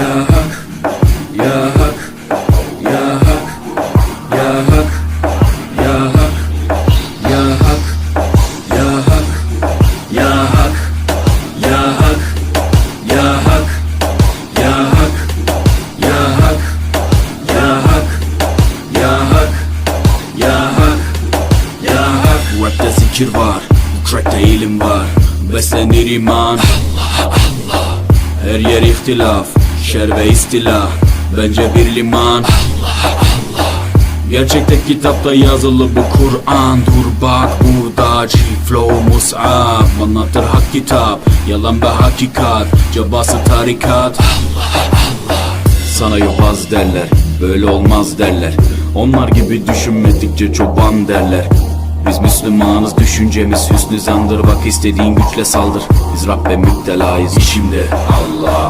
Ya Hak Ya Hak Ya Hak Ya Hak Ya Hak Ya Hak Ya Hak Ya Hak Ya Hak Ya Hak Ya Hak Ya Hak Ya Hak Ya Hak Ya Hak Ya Hak rapte zikir var Bu trackte ilim var Beslenir iman Allah Allah Her yer ihtilaf Şer ve istila Bence bir liman. Gerçekte kitapta yazılı bu Kur'an. Dur bak burada Chill flow mus'ab. Anlatır hak kitap Yalan ve hakikat. Cabası tarikat. Sana yobaz derler Böyle olmaz derler. Onlar gibi düşünmedikçe çoban derler. Biz Müslümanız düşüncemiz hüsnü zandır. Bak istediğin güçle saldır. Biz Rabbe müptelayız işimde. Allah